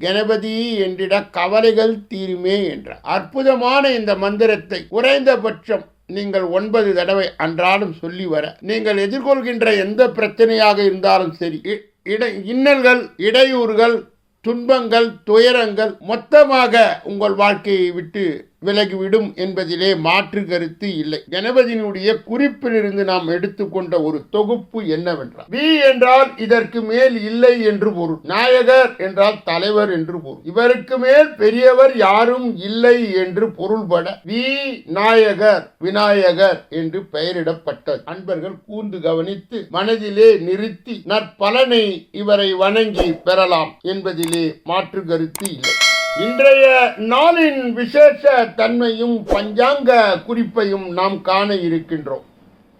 கணபதி என்றிட கவலைகள் தீருமே என்ற. அற்புதமான இந்த மந்திரத்தை குறைந்தபட்சம் நீங்கள் ஒன்பது தடவை அன்றாடம் சொல்லி வர. நீங்கள் எதிர்கொள்கின்ற எந்த பிரச்சனையாக இருந்தாலும் சரி இ- இடை இன்னல்கள் இடையூறுகள் துன்பங்கள் துயரங்கள் மொத்தமாக உங்கள் வாழ்க்கையை விட்டு விலகிவிடும் என்பதிலே மாற்று கருத்து இல்லை. கணபதியினுடைய குறிப்பிலிருந்து நாம் எடுத்துக்கொண்ட ஒரு தொகுப்பு என்னவென்றால் வி என்றால் இதற்கு மேல் இல்லை என்று பொருள். நாயகர் என்றால் தலைவர் என்று பொருள். இவருக்கு மேல் பெரியவர் யாரும் இல்லை என்று பொருள்பட வி நாயகர் விநாயகர் என்று பெயரிடப்பட்டது. அன்பர்கள் கூர்ந்து கவனித்து மனதிலே நிறுத்தி நற்பலனை இவரை வணங்கி பெறலாம் என்பதிலே மாற்று கருத்து இல்லை. இன்றைய நாளின் விசேஷ தன்மையும் பஞ்சாங்க குறிப்பையும் நாம் காண இருக்கின்றோம்.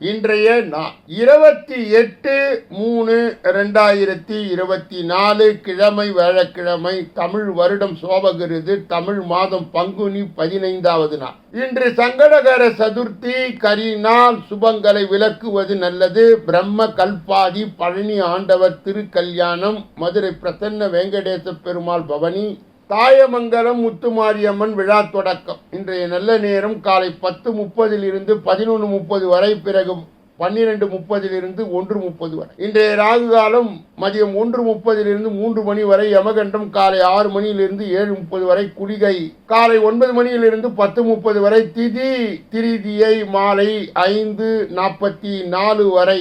இன்றைய நாள் இருபத்தி எட்டு மூணு ரெண்டாயிரத்தி இருபத்தி நாலு கிழமை வேழக்கிழமை தமிழ் வருடம் சோபகிருது தமிழ் மாதம் பங்குனி பதினைந்தாவது நாள். இன்று சங்கடகர சதுர்த்தி கரிநாள் சுபங்களை விளக்குவது நல்லது. பிரம்ம கல்பாதி பழனி ஆண்டவர் திருக்கல்யாணம் மதுரை பிரசன்ன வெங்கடேச பெருமாள் பவனி தாயமங்கலம் முத்துமாரியம்மன் விழா தொடக்கம். இன்றைய நல்ல நேரம் காலை பத்து முப்பதிலிருந்து பதினொன்று முப்பது வரை பிறகு பன்னிரெண்டு முப்பதிலிருந்து ஒன்று முப்பது வரை. இன்றைய ராகு காலம் மதியம் ஒன்று முப்பதிலிருந்து மூன்று மணி வரை யமகண்டம் காலை ஆறு மணியிலிருந்து ஏழு முப்பது வரை குளிகை. காலை ஒன்பது மணியிலிருந்து பத்து முப்பது வரை திதி திரிதியை மாலை ஐந்து நாற்பத்தி நாலு வரை.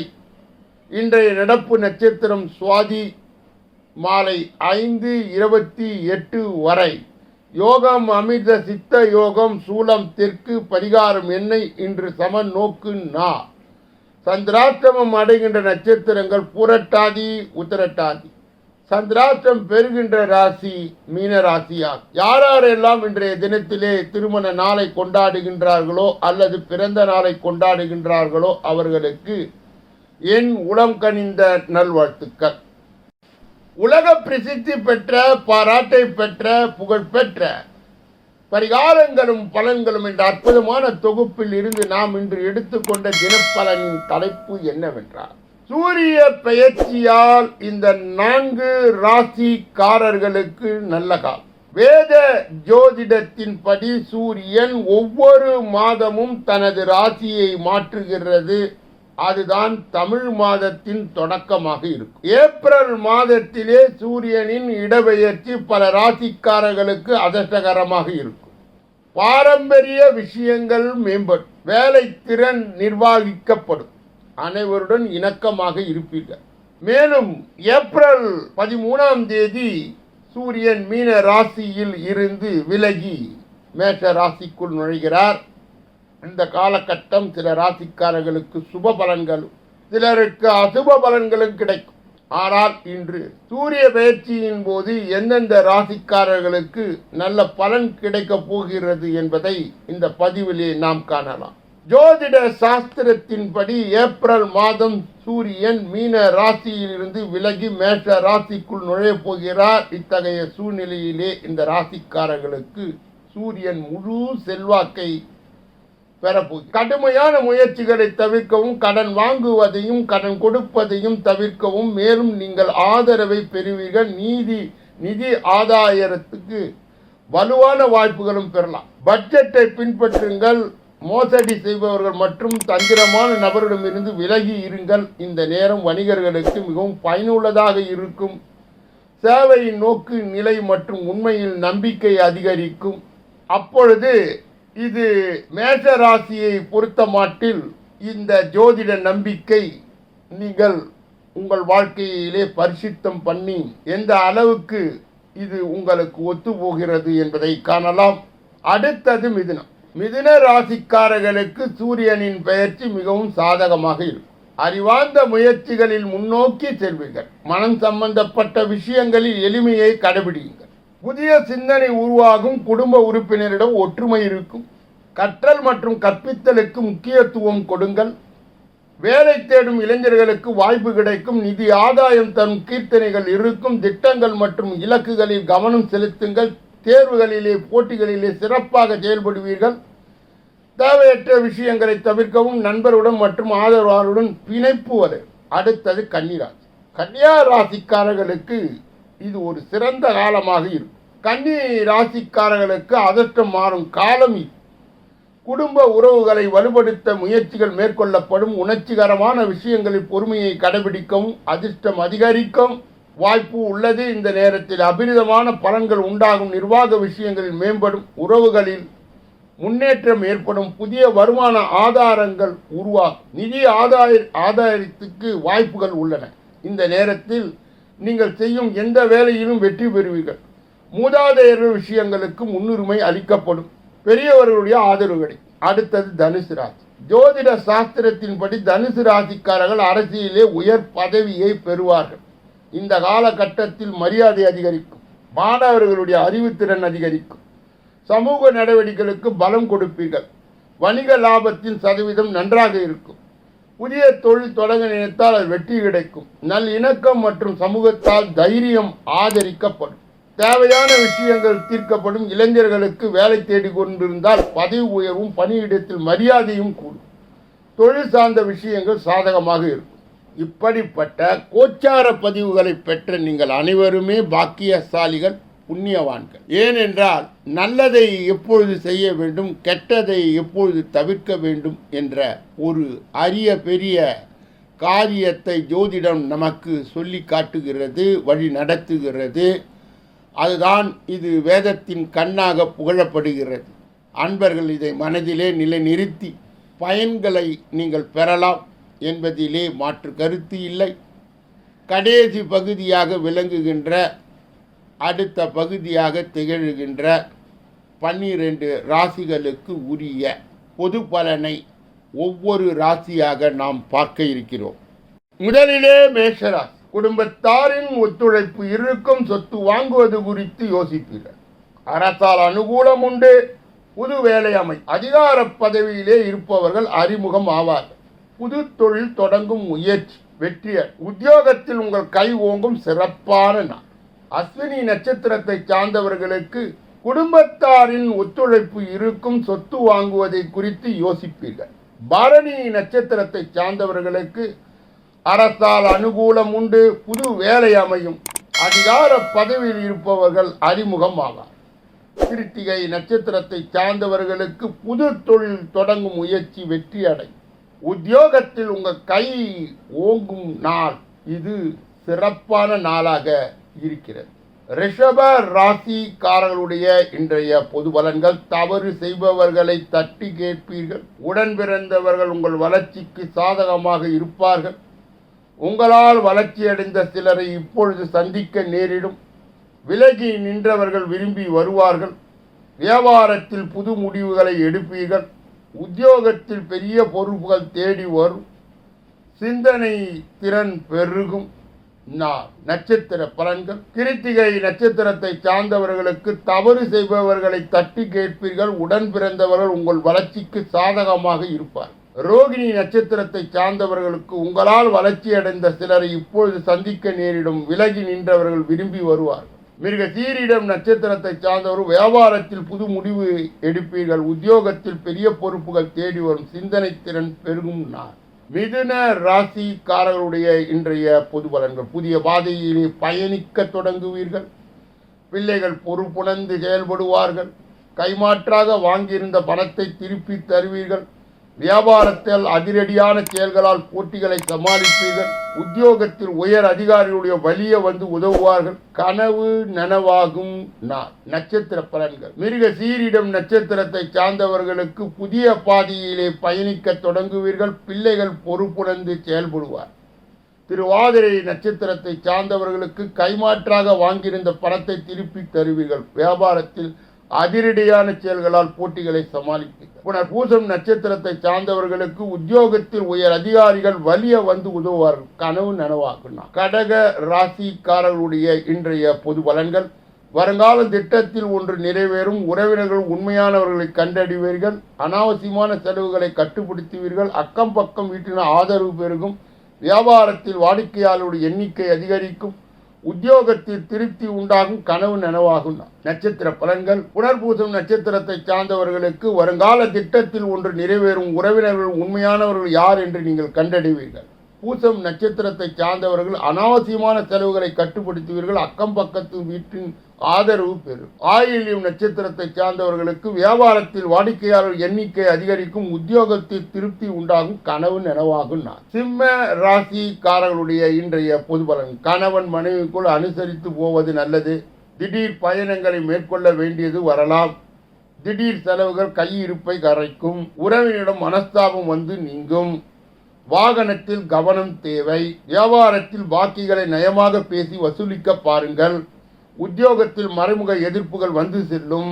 இன்றைய நடப்பு நட்சத்திரம் சுவாதி மாலை ஐந்து இருபத்தி எட்டு வரை. யோகம் அமிர்த சித்த யோகம் சூலம் தெற்கு பரிகாரம் என்னை இன்று சமன் நோக்கு நா. சந்திராஷ்டமம் அடைகின்ற நட்சத்திரங்கள் பூரட்டாதி உத்தரட்டாதி. சந்திராஷ்டம் பெறுகின்ற ராசி மீன ராசியாகும் யாரெல்லாம் இன்றைய தினத்திலே திருமண நாளை கொண்டாடுகின்றார்களோ அல்லது பிறந்த நாளை கொண்டாடுகின்றார்களோ அவர்களுக்கு என் உளம் கனிந்த நல்வாழ்த்துக்கள். உலக பிரசித்தி பெற்ற பாராட்டை பெற்ற புகழ் பெற்ற பரிகாரங்களும் பலன்களும் என்ற அற்புதமான தொகுப்பில் இருந்து நாம் இன்று எடுத்துக்கொண்ட தினப்பலனின் தலைப்பு என்னவென்றால் சூரிய பெயர்ச்சியால் இந்த நான்கு ராசிக்காரர்களுக்கு நல்ல காலம். வேத ஜோதிடத்தின்படி சூரியன் ஒவ்வொரு மாதமும் தனது ராசியை மாற்றுகிறது. அதுதான் தமிழ் மாதத்தின் தொடக்கமாக இருக்கும். ஏப்ரல் மாதத்திலே சூரியனின் இடப்பெயர்ச்சி பல ராசிக்காரர்களுக்கு அதிர்ஷ்டகரமாக இருக்கும். பாரம்பரிய விஷயங்கள் மேம்படும். வேலை திறன் நிர்வகிக்கப்படும். அனைவருடன் இணக்கமாக இருப்பீர்கள். மேலும் ஏப்ரல் பதிமூணாம் தேதி சூரியன் மீன ராசியில் இருந்து விலகி மேஷ ராசிக்குள் நுழைகிறார். இந்த காலகட்டம் சில ராசிக்காரர்களுக்கு சுப பலன்களும் சிலருக்கு அசுப பலன்களும் கிடைக்கும். ஆனால் இன்று சூரிய பயிற்சியின் போது எந்தெந்த ராசிக்காரர்களுக்கு நல்ல பலன் கிடைக்கப் போகிறது என்பதை இந்த பதிவிலே நாம் காணலாம். ஜோதிட சாஸ்திரத்தின்படி ஏப்ரல் மாதம் சூரியன் மீன ராசியிலிருந்து விலகி மேஷ ராசிக்குள் நுழையப் போகிறார். இத்தகைய சூழ்நிலையிலே இந்த ராசிக்காரர்களுக்கு சூரியன் முழு செல்வாக்கை பெறப்போகுது கடுமையான முயற்சிகளை தவிர்க்கவும் கடன் வாங்குவதையும் கடன் கொடுப்பதையும் தவிர்க்கவும் மேலும் நீங்கள் ஆதரவை பெறுவீர்கள். நீதி நிதி ஆதாயத்துக்கு வலுவான வாய்ப்புகளும் பெறலாம். பட்ஜெட்டை பின்பற்றுங்கள். மோசடி செய்பவர்கள் மற்றும் தந்திரமான நபரிடமிருந்து விலகி இருங்கள். இந்த நேரம் வணிகர்களுக்கு மிகவும் பயனுள்ளதாக இருக்கும். சேவையின் நோக்கு நிலை மற்றும் உண்மையில் நம்பிக்கை அதிகரிக்கும். அப்பொழுது இது மேஷ ராசியை பொறுத்த மாட்டில் இந்த ஜோதிட நம்பிக்கை நீங்கள் உங்கள் வாழ்க்கையிலே பரிசுத்தம் பண்ணி எந்த அளவுக்கு இது உங்களுக்கு ஒத்து போகிறது என்பதை காணலாம். அடுத்தது மிதுனம். மிதுன ராசிக்காரர்களுக்கு சூரியனின் பெயர்ச்சி மிகவும் சாதகமாக இருக்கும். அறிவார்ந்த முயற்சிகளில் முன்னோக்கி செல்வீர்கள். மனம் சம்பந்தப்பட்ட விஷயங்களில் எளிமையை கடைபிடியுங்கள். புதிய சிந்தனை உருவாகும் குடும்ப உறுப்பினரிடம் ஒற்றுமை இருக்கும். கற்றல் மற்றும் கற்பித்தலுக்கு முக்கியத்துவம் கொடுங்கள். வேலை தேடும் இளைஞர்களுக்கு வாய்ப்பு கிடைக்கும். நிதி ஆதாயம் தரும் கீர்த்தனைகள் இருக்கும். திட்டங்கள் மற்றும் இலக்குகளில் கவனம் செலுத்துங்கள். தேர்வுகளிலே போட்டிகளிலே சிறப்பாக செயல்படுவீர்கள். தேவையற்ற விஷயங்களை தவிர்க்கவும் நண்பருடன் மற்றும் ஆதரவாளருடன் பிணைப்பு வரை அடுத்தது கன்னிராசி. கன்னியா ராசிக்காரர்களுக்கு இது ஒரு சிறந்த காலமாக இருக்கும். கன்னி ராசிக்காரர்களுக்கு அதிர்ஷ்டம் மாறும் காலம் இது. குடும்ப உறவுகளை வலுப்படுத்த முயற்சிகள் மேற்கொள்ளப்படும் உணர்ச்சிகரமான விஷயங்களில் பொறுமையை கடைபிடிக்கவும் அதிர்ஷ்டம் அதிகரிக்கும் வாய்ப்பு உள்ளது. இந்த நேரத்தில் அபிரிதமான பலன்கள் உண்டாகும் நிர்வாக விஷயங்களில் மேம்படும் உறவுகளில் முன்னேற்றம் ஏற்படும் புதிய வருமான ஆதாரங்கள் உருவாகும். நிதி ஆதாய ஆதாயத்துக்கு வாய்ப்புகள் உள்ளன. இந்த நேரத்தில் நீங்கள் செய்யும் எந்த வேலையிலும் வெற்றி பெறுவீர்கள். மூதாதையர்கள் விஷயங்களுக்கு முன்னுரிமை அளிக்கப்படும். பெரியவர்களுடைய ஆதரவு கிடைக்கும் அடுத்தது தனுசு ராசி. ஜோதிட சாஸ்திரத்தின்படி தனுசு ராசிக்காரர்கள் அரசியலே உயர் பதவியை பெறுவார்கள். இந்த காலகட்டத்தில் மரியாதை அதிகரிக்கும். மாணவர்களுடைய அறிவுத்திறன் அதிகரிக்கும். சமூக நடவடிக்கைகளுக்கு பலம் கொடுப்பீர்கள். வணிக லாபத்தின் சதவீதம் நன்றாக இருக்கும். புதிய தொழில் தொடங்க நினைத்தால் அது வெற்றி கிடைக்கும். நல் இணக்கம் மற்றும் சமூகத்தால் தைரியம் ஆதரிக்கப்படும். தேவையான விஷயங்கள் தீர்க்கப்படும். இளைஞர்களுக்கு வேலை தேடி கொண்டிருந்தால் பதவி உயர்வும் பணியிடத்தில் மரியாதையும் கூடும். தொழில் சார்ந்த விஷயங்கள் சாதகமாக இருக்கும். இப்படிப்பட்ட கோச்சார பதிவுகளை பெற்ற நீங்கள் அனைவருமே பாக்கியசாலிகள். புண்ணியவான்கள். ஏனென்றால் நல்லதை எப்பொழுது செய்ய வேண்டும் கெட்டதை எப்பொழுது தவிர்க்க வேண்டும் என்ற ஒரு அரிய பெரிய காரியத்தை ஜோதிடம் நமக்கு சொல்லி காட்டுகிறது வழி நடத்துகிறது. அதுதான் இது வேதத்தின் கண்ணாக புகழப்படுகிறது. அன்பர்கள் இதை மனதிலே நிலைநிறுத்தி பயன்களை நீங்கள் பெறலாம் என்பதிலே மாற்று கருத்து இல்லை. கடைசி பகுதியாக விளங்குகின்ற அடுத்த பகுதியாக திகழ்கின்ற பன்னிரண்டு ராசிகளுக்கு உரிய பொது பலனை ஒவ்வொரு ராசியாக நாம் பார்க்க இருக்கிறோம். முதலிலே மேஷராசி குடும்பத்தாரின் ஒத்துழைப்பு இருக்கும் சொத்து வாங்குவது குறித்து யோசிப்பீர்கள். அரசால் அனுகூலம் உண்டு. புது வேலை அமை அதிகார பதவியிலே இருப்பவர்கள் அறிமுகம் ஆவார்கள். புது தொழில் தொடங்கும் முயற்சி வெற்றியர் உத்தியோகத்தில் உங்கள் கை ஓங்கும் சிறப்பான நாள். அஸ்வினி நட்சத்திரத்தை சார்ந்தவர்களுக்கு குடும்பத்தாரின் ஒத்துழைப்பு இருக்கும் சொத்து வாங்குவதை குறித்து யோசிப்பீர்கள். பரணி நட்சத்திரத்தை சார்ந்தவர்களுக்கு அரசால் அனுகூலம் உண்டு புது வேலை அமையும். அதிகார பதவியில் இருப்பவர்கள் அறிமுகம் ஆவார். கிருத்திகை நட்சத்திரத்தை சார்ந்தவர்களுக்கு புது தொழில் தொடங்கும் முயற்சி வெற்றி அடையும் உத்தியோகத்தில் உங்கள் கை ஓங்கும் நாள். இது சிறப்பான நாளாக இருக்கிறது. ரிஷப ராசிக்காரர்களுடைய இன்றைய பொது பலன்கள் தவறு செய்பவர்களை தட்டி கேட்பீர்கள். உடன் பிறந்தவர்கள் உங்கள் வளர்ச்சிக்கு சாதகமாக இருப்பார்கள். உங்களால் வளர்ச்சியடைந்த சிலரை இப்பொழுது சந்திக்க நேரிடும். விலகி நின்றவர்கள் விரும்பி வருவார்கள். வியாபாரத்தில் புது முடிவுகளை எடுப்பீர்கள். உத்தியோகத்தில் பெரிய பொறுப்புகள் தேடி வரும். சிந்தனை திறன் பெருகும். நட்சத்திர பலன்கள். கிருத்திகை நட்சத்திரத்தை சார்ந்தவர்களுக்கு தவறு செய்பவர்களை தட்டி கேட்பீர்கள். உடன் பிறந்தவர்கள் உங்கள் வளர்ச்சிக்கு சாதகமாக இருப்பார். ரோகிணி நட்சத்திரத்தை சார்ந்தவர்களுக்கு உங்களால் வளர்ச்சி அடைந்த சிலரை இப்பொழுது சந்திக்க நேரிடும். விலகி நின்றவர்கள் விரும்பி வருவார்கள். மிருக சீரிடம் நட்சத்திரத்தை சார்ந்தவர் வியாபாரத்தில் புது முடிவு எடுப்பீர்கள். உத்தியோகத்தில் பெரிய பொறுப்புகள் தேடி வரும். சிந்தனை திறன் பெருகும் நான் மிதுன ராசிக்காரர்களுடைய இன்றைய பொது பலன்கள். புதிய பாதையிலே பயணிக்க தொடங்குவீர்கள். பிள்ளைகள் பொறுப்புணர்ந்து செயல்படுவார்கள். கைமாற்றாக வாங்கியிருந்த பணத்தை திருப்பி தருவீர்கள். வியாபாரத்தில் அதிரடியான செயல்களால் போட்டிகளை சமாளிப்பீர்கள். உத்தியோகத்தில் உயர் அதிகாரிகளுடைய வழிய வந்து உதவுவார்கள். கனவு நனவாகும் நான் நட்சத்திர பலன்கள். மிருக சீரிடம் நட்சத்திரத்தை சார்ந்தவர்களுக்கு புதிய பாதையிலே பயணிக்க தொடங்குவீர்கள். பிள்ளைகள் பொறுப்புணர்ந்து செயல்படுவார். திருவாதிரை நட்சத்திரத்தை சார்ந்தவர்களுக்கு கைமாற்றாக வாங்கியிருந்த பணத்தை திருப்பி தருவீர்கள். வியாபாரத்தில் அதிரடியான செயல்களால் போட்டிகளை சமாளிப்பீர்கள் புனர் பூசம் நட்சத்திரத்தை சார்ந்தவர்களுக்கு உத்தியோகத்தில் உயர் அதிகாரிகள் வலிய வந்து உதவுவார்கள். கனவு நனவாக்குனா கடக ராசிக்காரர்களுடைய இன்றைய பொது பலன்கள். வருங்கால திட்டத்தில் ஒன்று நிறைவேறும். உறவினர்கள் உண்மையானவர்களை கண்டறிவீர்கள். அனாவசியமான செலவுகளை கட்டுப்படுத்துவீர்கள். அக்கம் பக்கம் வீட்டின ஆதரவு பெருகும். வியாபாரத்தில் வாடிக்கையாளருடைய எண்ணிக்கை அதிகரிக்கும். உத்தியோகத்தில் திருப்தி உண்டாகும் கனவு நனவாகும் நட்சத்திர பலன்கள் புனர்பூசம் நட்சத்திரத்தை சார்ந்தவர்களுக்கு வருங்கால திட்டத்தில் ஒன்று நிறைவேறும் உறவினர்கள் உண்மையானவர்கள் யார் என்று நீங்கள் கண்டறிவீர்கள் பூசம் நட்சத்திரத்தை சார்ந்தவர்கள் அனாவசியமான செலவுகளை கட்டுப்படுத்துவீர்கள். அக்கம் பக்கத்து வீட்டின் ஆதரவு பெறும். ஆயிலியம் நட்சத்திரத்தை சார்ந்தவர்களுக்கு வியாபாரத்தில் வாடிக்கையாளர் எண்ணிக்கை அதிகரிக்கும் உத்தியோகத்தில் திருப்தி உண்டாகும் கனவு நனவாகும் நான். சிம்ம ராசிக்காரர்களுடைய இன்றைய பொது பலன் கணவன் மனைவிக்குள் அனுசரித்து போவது நல்லது. திடீர் பயணங்களை மேற்கொள்ள வேண்டியது வரலாம். திடீர் செலவுகள் கையிருப்பை கரைக்கும் உறவினிடம் மனஸ்தாபம் வந்து நீங்கும். வாகனத்தில் கவனம் தேவை. வியாபாரத்தில் பாக்கிகளை நயமாக பேசி வசூலிக்க பாருங்கள். உத்தியோகத்தில் மறைமுக எதிர்ப்புகள் வந்து செல்லும்.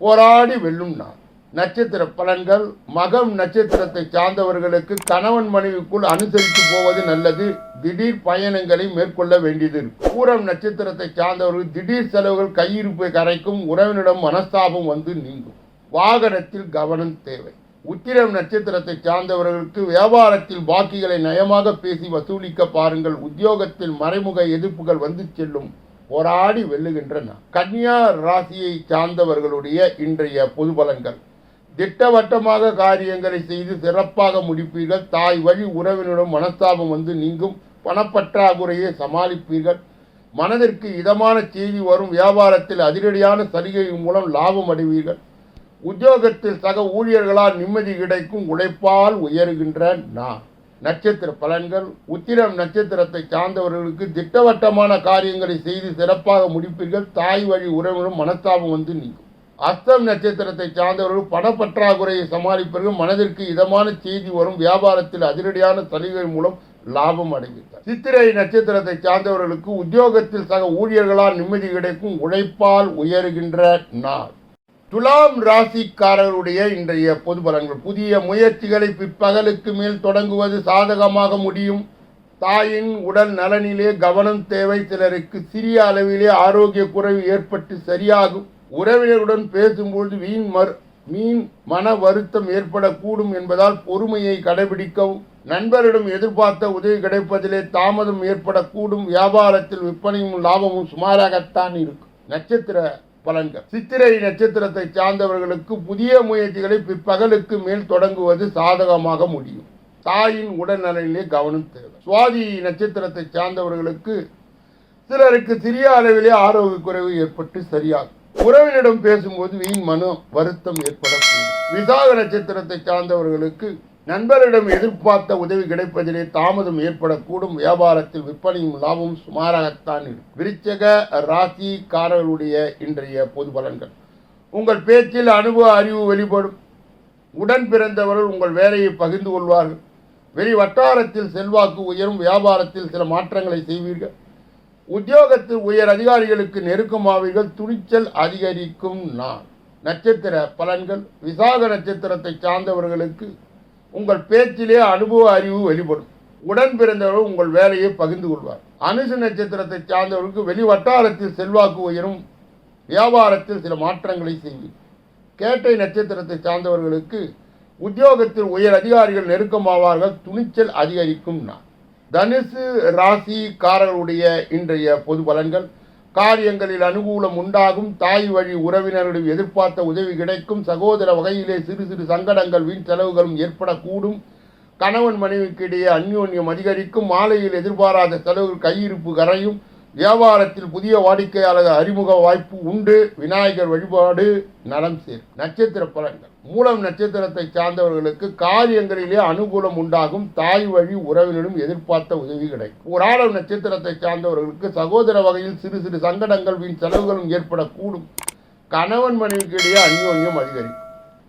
போராடி வெல்லும் நாள் நட்சத்திர பலன்கள் மகம் நட்சத்திரத்தை சார்ந்தவர்களுக்கு கணவன் மனைவிக்குள் அனுசரித்து போவது நல்லது. திடீர் பயணங்களை மேற்கொள்ள வேண்டியது. பூரம் நட்சத்திரத்தை சார்ந்தவர்கள் திடீர் செலவுகள் கையிருப்பை கரைக்கும் உறவினிடம் மனஸ்தாபம் வந்து நீங்கும். வாகனத்தில் கவனம் தேவை. உத்திரம் நட்சத்திரத்தை சார்ந்தவர்களுக்கு வியாபாரத்தில் பாக்கிகளை நயமாக பேசி வசூலிக்க பாருங்கள். உத்தியோகத்தில் மறைமுக எதிர்ப்புகள் வந்து செல்லும். போராடி வெல்லுகின்றன. கன்னியா ராசியை சார்ந்தவர்களுடைய இன்றைய பொது பலன்கள். திட்டவட்டமாக காரியங்களை செய்து சிறப்பாக முடிப்பீர்கள். தாய் வழி உறவினரும் மனஸ்தாபம் வந்து நீங்கும். பணப்பற்றாக்குறையை சமாளிப்பீர்கள். மனதிற்கு இதமான செய்தி வரும். வியாபாரத்தில் அதிரடியான சலுகை மூலம் லாபம் அடைவீர்கள். உத்தியோகத்தில் சக ஊழியர்களால் நிம்மதி கிடைக்கும். உழைப்பால் உயர்கின்ற நான் நட்சத்திர பலன்கள் உத்திரம் நட்சத்திரத்தை சார்ந்தவர்களுக்கு திட்டவட்டமான காரியங்களை செய்து சிறப்பாக முடிப்பீர்கள். தாய் வழி உறவினரும் மனஸ்தாபம் வந்து நீங்கும். அஸ்தம் நட்சத்திரத்தை சார்ந்தவர்கள் பணப்பற்றாக்குறையை சமாளிப்பீர்கள். மனதிற்கு இதமான செய்தி வரும். வியாபாரத்தில் அதிரடியான சலுகை மூலம் லாபம் அடைகிறார் சித்திரை நட்சத்திரத்தை சார்ந்தவர்களுக்கு உத்தியோகத்தில் சக ஊழியர்களால் நிம்மதி கிடைக்கும். உழைப்பால் உயர்கின்ற நாள். துலாம் ராசிக்காரர்களுடைய இன்றைய பொது பலன்கள். புதிய முயற்சிகளை பிற்பகலுக்கு மேல் தொடங்குவது சாதகமாக முடியும். தாயின் உடல் நலனிலே கவனம் தேவை. சிலருக்கு சிறிய அளவிலே ஆரோக்கிய குறைவு ஏற்பட்டு சரியாகும். உறவினருடன் பேசும்பொழுது வீண் மறு மீன் மன வருத்தம் ஏற்படக்கூடும் என்பதால் பொறுமையை கடைபிடிக்கவும். நண்பரிடம் எதிர்பார்த்த உதவி கிடைப்பதிலே தாமதம் ஏற்படக்கூடும். வியாபாரத்தில் விற்பனையும் லாபமும் சுமாராகத்தான் இருக்கும். நட்சத்திர பலன்கள். சித்திரை நட்சத்திரத்தை சார்ந்தவர்களுக்கு புதிய முயற்சிகளை பிற்பகலுக்கு மேல் தொடங்குவது சாதகமாக முடியும். தாயின் உடல்நலனிலே கவனம் தேவை. சுவாதி நட்சத்திரத்தை சார்ந்தவர்களுக்கு சிலருக்கு சிறிய அளவிலே ஆரோக்கிய குறைவு ஏற்பட்டு சரியாகும் உறவினிடம் பேசும்போது வீண் மனு வருத்தம் ஏற்படக்கூடும். விசாக நட்சத்திரத்தை சார்ந்தவர்களுக்கு நண்பரிடம் எதிர்பார்த்த உதவி கிடைப்பதிலே தாமதம் ஏற்படக்கூடும். வியாபாரத்தில் விற்பனையும் லாபமும் சுமாராகத்தான் இருக்கும். விருச்சக ராசிக்காரர்களுடைய இன்றைய பொது பலன்கள். உங்கள் பேச்சில் அனுபவ அறிவு வெளிப்படும். உடன் பிறந்தவர்கள் உங்கள் வேலையை பகிர்ந்து கொள்வார்கள். வெளி வட்டாரத்தில் செல்வாக்கு உயரும். வியாபாரத்தில் சில மாற்றங்களை செய்வீர்கள். உத்தியோகத்தில் உயர் அதிகாரிகளுக்கு நெருக்கமாவீர்கள். துணிச்சல் அதிகரிக்கும் நான் நட்சத்திர பலன்கள். விசாக நட்சத்திரத்தை சார்ந்தவர்களுக்கு உங்கள் பேச்சிலே அனுபவ அறிவு வெளிப்படும். உடன் பிறந்தவர்கள் உங்கள் வேலையை பகிர்ந்து கொள்வார். அனுசு நட்சத்திரத்தை சார்ந்தவர்களுக்கு வெளி வட்டாரத்தில் செல்வாக்கு உயரும். வியாபாரத்தில் சில மாற்றங்களை செய்வீர். கேட்டை நட்சத்திரத்தை சார்ந்தவர்களுக்கு உத்தியோகத்தில் உயர் அதிகாரிகள் நெருக்கமாவார்கள் துணிச்சல் அதிகரிக்கும் நான் தனுசு ராசிக்காரர்களுடைய இன்றைய பொது பலன்கள் காரியங்களில் அனுகூலம் உண்டாகும். தாய் வழி உறவினரிடம் எதிர்பார்த்த உதவி கிடைக்கும். சகோதர வகையிலே சிறு சிறு சங்கடங்கள் வீண் செலவுகளும் ஏற்படக்கூடும். கணவன் மனைவிக்கு இடையே அந்யோன்யம் அதிகரிக்கும். மாலையில் எதிர்பாராத செலவுகள் கையிருப்பு கரையும். வியாபாரத்தில் புதிய வாடிக்கையாளர் அறிமுக வாய்ப்பு உண்டு. விநாயகர் வழிபாடு நலம் சேர் நட்சத்திர பலன்கள். மூலம் நட்சத்திரத்தை சார்ந்தவர்களுக்கு காரியங்களிலே அனுகூலம் உண்டாகும். தாய் வழி உறவினரும் எதிர்பார்த்த உதவி கிடைக்கும். ஒரு நட்சத்திரத்தை சார்ந்தவர்களுக்கு சகோதர வகையில் சிறு சிறு சங்கடங்கள் வீண் செலவுகளும் ஏற்படக்கூடும். கணவன் மனைவிக்கு இடையே அந்யோன்யம் அதிகரிக்கும்.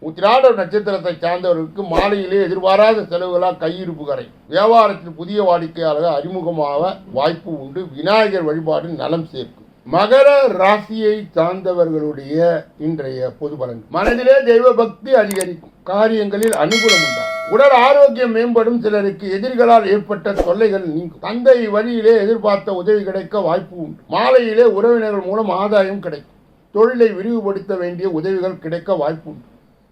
உத்திராட நட்சத்திரத்தை சார்ந்தவர்களுக்கு மாலையிலே எதிர்பாராத செலவுகளால் கையிருப்பு கரை. வியாபாரத்தில் புதிய வாடிக்கையாளர்கள் அறிமுகமாக வாய்ப்பு உண்டு. விநாயகர் வழிபாடு நலம் சேர்க்கும். மகர ராசியை சார்ந்தவர்களுடைய இன்றைய பொது பலன். மனதிலே தெய்வ பக்தி அதிகரிக்கும். காரியங்களில் அனுகூலம் உண்டாகும் உடல் ஆரோக்கியம் மேம்படும். சிலருக்கு எதிரிகளால் ஏற்பட்ட தொல்லைகள் நீங்கும். தந்தை வழியிலே எதிர்பார்த்த உதவி கிடைக்க வாய்ப்பு உண்டு. மாலையிலே உறவினர்கள் மூலம் ஆதாயம் கிடைக்கும். தொழிலை விரிவுபடுத்த வேண்டிய உதவிகள் கிடைக்க வாய்ப்பு உண்டு.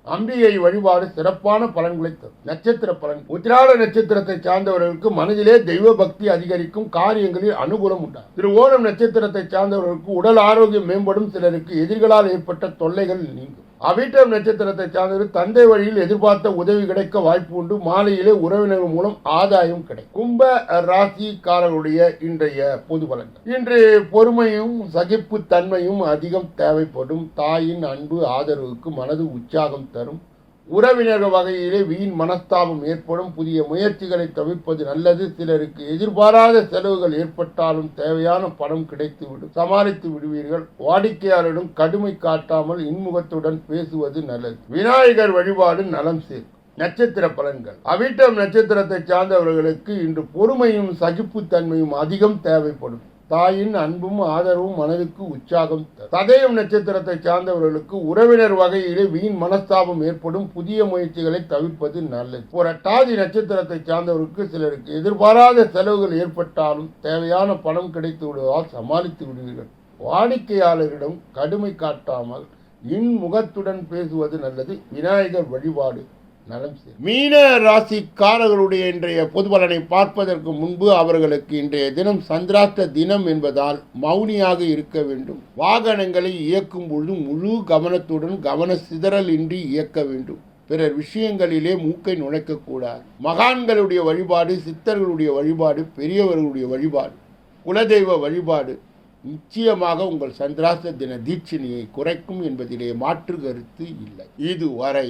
அம்பிகை வழிபாடு சிறப்பான பலன்களை தரும். நட்சத்திர பலன். உத்திராட நட்சத்திரத்தை சார்ந்தவர்களுக்கு மனதிலே தெய்வ பக்தி அதிகரிக்கும் காரியங்களில் அனுகூலம் உண்டாகும். திரு ஓணம் நட்சத்திரத்தை சார்ந்தவர்களுக்கு உடல் ஆரோக்கியம் மேம்படும். சிலருக்கு எதிர்களால் ஏற்பட்ட தொல்லைகள் நீங்கும். அவிட்டம் நட்சத்திரத்தை சார்ந்தவர் தந்தை வழியில் எதிர்பார்த்த உதவி கிடைக்க வாய்ப்பு உண்டு. மாலையிலே உறவினர்கள் மூலம் ஆதாயம் கிடைக்கும். கும்ப ராசிக்காரர்களுடைய இன்றைய பொது பலன்கள். இன்று பொறுமையும் சகிப்பு தன்மையும் அதிகம் தேவைப்படும். தாயின் அன்பு ஆதரவுக்கு மனது உற்சாகம் தரும். உறவினர் வகையிலே வீண் மனஸ்தாபம் ஏற்படும். புதிய முயற்சிகளை தவிர்ப்பது நல்லது. சிலருக்கு எதிர்பாராத செலவுகள் ஏற்பட்டாலும் தேவையான பணம் கிடைத்துவிடும் சமாளித்து விடுவீர்கள். வாடிக்கையாளரிடம் கடுமை காட்டாமல் இன்முகத்துடன் பேசுவது நல்லது. விநாயகர் வழிபாடு நலம் சேர்க்கும். நட்சத்திர பலன்கள். அவிட்டம் நட்சத்திரத்தை சார்ந்தவர்களுக்கு இன்று பொறுமையும் சகிப்புத்தன்மையும் அதிகம் தேவைப்படும். தாயின் அன்பும் ஆதரவும் மனதுக்கு உற்சாகம் தரும். சதயம் நட்சத்திரத்தை சார்ந்தவர்களுக்கு உறவினர் வகையிலே வீண் மனஸ்தாபம் ஏற்படும் புதிய முயற்சிகளை தவிர்ப்பது நல்லது. புரட்டாதி நட்சத்திரத்தை சார்ந்தவருக்கு சிலருக்கு எதிர்பாராத செலவுகள் ஏற்பட்டாலும் தேவையான பணம் கிடைத்து விடுவதால் சமாளித்து விடுவீர்கள். வாடிக்கையாளரிடம் கடுமை காட்டாமல் இன்முகத்துடன் பேசுவது நல்லது. விநாயகர் வழிபாடு. மீன ராசிக்காரர்களுடைய இன்றைய பொது பலனை பார்ப்பதற்கு முன்பு அவர்களுக்கு இன்றைய தினம் சந்திராஷ்ட தினம் என்பதால் மௌனியாக இருக்க வேண்டும். வாகனங்களை இயக்கும் பொழுது முழு கவனத்துடன் கவன சிதறல் இன்றி இயக்க வேண்டும். பிறர் விஷயங்களிலே மூக்கை நுழைக்கக்கூடாது. மகான்களுடைய வழிபாடு சித்தர்களுடைய வழிபாடு பெரியவர்களுடைய வழிபாடு குலதெய்வ வழிபாடு நிச்சயமாக உங்கள் சந்திராச தின தீட்சணியை குறைக்கும் என்பதிலே மாற்று கருத்து இல்லை. இதுவரை